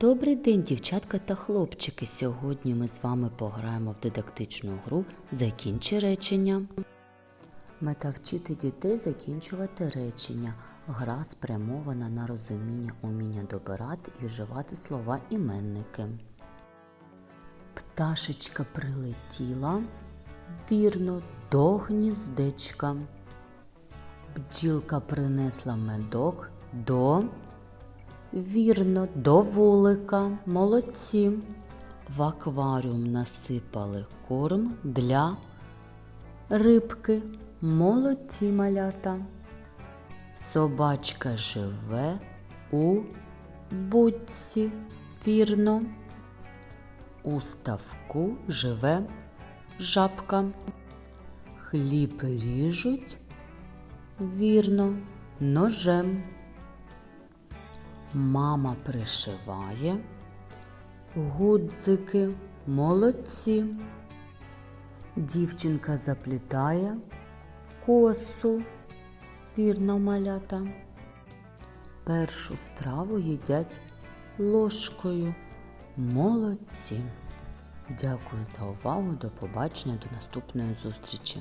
Добрий день, дівчатка та хлопчики. Сьогодні ми з вами пограємо в дидактичну гру Закінчи речення. Мета вчити дітей закінчувати речення. Гра спрямована на розуміння, уміння добирати і вживати слова іменники. Пташечка прилетіла вірно до гніздечка. Бджілка принесла медок до Вірно, до вулика, молодці. В акваріум насипали корм для рибки, молодці малята. Собачка живе у будці, вірно. У ставку живе жабка. Хліб ріжуть, вірно, ножем. Мама пришиває, гудзики, молодці. Дівчинка заплітає косу, вірно малята. Першу страву їдять ложкою. Молодці. Дякую за увагу. До побачення, до наступної зустрічі.